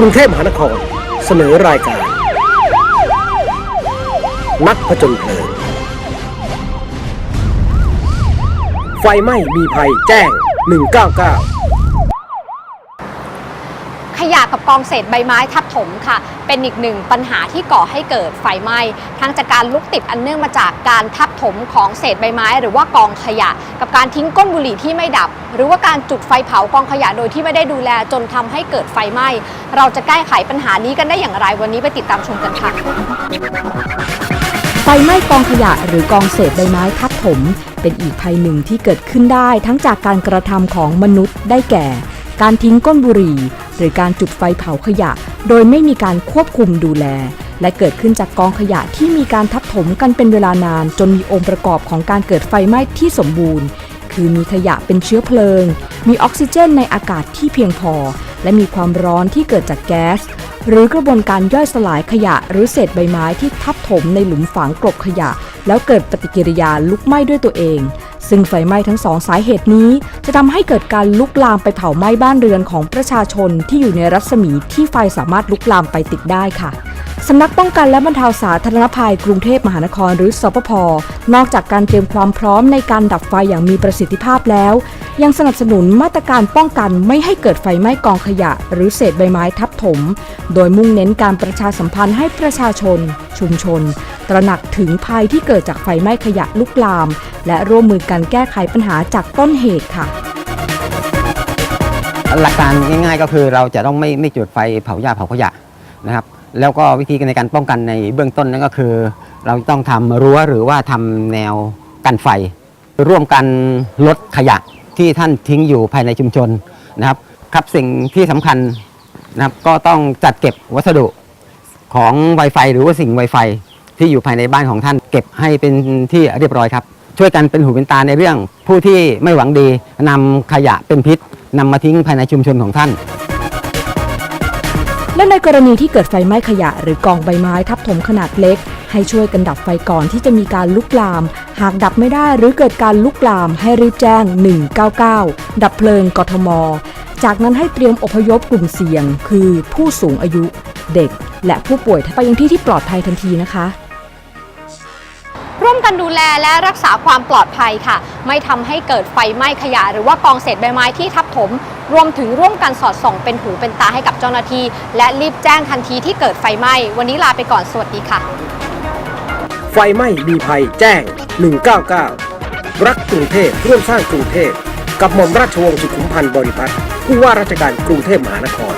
กรุงเทพมหานคร เสนอรายการ นักผจญเพลิง ไฟไหม้มีภัยแจ้ง 199 ขยะกับกองเศษใบไม้ทับถมค่ะ เป็นอีกหนึ่งปัญหาที่ก่อให้เกิดไฟไหม้ทั้งจากการลุกติดอันเนื่องมาจากการทับถมของเศษใบไม้ หรือว่ากองขยะ กับการทิ้งก้นบุหรี่ที่ไม่ดับ หรือว่าการจุดไฟเผากองขยะโดยที่ไม่ได้ดูแลจนทำให้เกิดไฟไหม้เราจะแก้ไขปัญหานี้กันได้อย่างไรวันนี้ไปติดตามชมกันค่ะไฟไหม้กองขยะหรือกองเศษใบไม้ทับถม เป็นอีกภัยหนึ่งที่เกิดขึ้นได้ทั้งจากการกระทำของมนุษย์ได้แก่ การทิ้งก้นบุหรี่ หรือการจุดไฟเผาขยะ โดยไม่มีการควบคุมดูแล และเกิดขึ้นจากกองขยะที่มีการทับถมกันเป็นเวลานาน จนมีองค์ประกอบของการเกิดไฟไหม้ที่สมบูรณ์ คือมีขยะเป็นเชื้อเพลิง มีออกซิเจนในอากาศที่เพียงพอ และมีความร้อนที่เกิดจากแก๊สหรือกระบวนการย่อยสลายขยะหรือเศษใบไม้ที่ทับถมในหลุมฝังกลบขยะ แล้วเกิดปฏิกิริยาลุกไหม้ด้วยตัวเอง ซึ่งไฟไหม้ทั้งสองสาเหตุนี้จะทำให้เกิดการลุกลามไปเผาไหม้บ้านเรือนของประชาชนที่อยู่ในรัศมีที่ไฟสามารถลุกลามไปติดได้ค่ะสำนักป้องกันและบรรเทาสาธารณภัยกรุงเทพมหานครหรือสปภนอกจากการเตรียมความพร้อมในการดับไฟอย่างมีประสิทธิภาพแล้ว ยังสนับสนุนมาตรการป้องกันไม่ให้เกิดไฟไหม้กองขยะ หรือเศษใบไม้ทับถม โดยมุ่งเน้นการประชาสัมพันธ์ให้ประชาชน ชุมชน ตระหนักถึงภัยที่เกิดจากไฟไหม้ขยะลุกลาม และร่วมมือกันแก้ไขปัญหาจากต้นเหตุค่ะ หลักการง่ายๆก็คือเราจะต้องไม่ไม่จุดไฟเผาหญ้าเผาขยะนะครับ แล้วก็วิธีในการป้องกันในเบื้องต้นนั่นก็คือ เราต้องทำรั้วหรือว่าทำแนวกันไฟ ร่วมกันลดขยะที่ท่านทิ้งอยู่ภายในชุมชนนะครับครับสิ่งที่สำคัญนะครับก็ต้องจัดเก็บวัสดุของ Wi-Fi หรือว่าสิ่ง Wi-Fi ที่อยู่ภายในบ้านของท่านเก็บให้เป็นที่เรียบร้อยครับ ช่วยกันเป็นหูเป็นตาในเรื่อง ผู้ที่ไม่หวังดีนำขยะเป็นพิษนำมาทิ้งภายในชุมชนของท่าน และในกรณีที่เกิดไฟไหม้ขยะหรือกองใบไม้ทับถมขนาดเล็ก ให้ช่วยกันดับไฟก่อนที่จะมีการลุกลาม หากดับไม่ได้หรือเกิดการลุกลามให้รีบแจ้ง 199 ดับเพลิงกทม จากนั้นให้เตรียมอพยพกลุ่มเสี่ยง คือผู้สูงอายุ เด็ก และผู้ป่วยไปยังที่ที่ปลอดภัยทันทีนะคะ ร่วมกันดูแลและรักษาความปลอดภัยค่ะ ไม่ทำให้เกิดไฟไหม้ขยะ หรือว่ากองเศษใบไม้ที่ทับถม รวมถึงร่วมกันสอดส่อง เป็นหูเป็นตาให้กับเจ้าหน้าที่ และรีบแจ้งทันทีที่เกิดไฟไหม้ วันนี้ลาไปก่อนสวัสดีค่ะ ไฟไหม้มีภัยแจ้ง 199 รักกรุงเทพร่วมสร้างกรุงเทพกับหม่อมราชวงศ์สุขุมพันธ์บริพัตรผู้ว่าราชการกรุงเทพมหานคร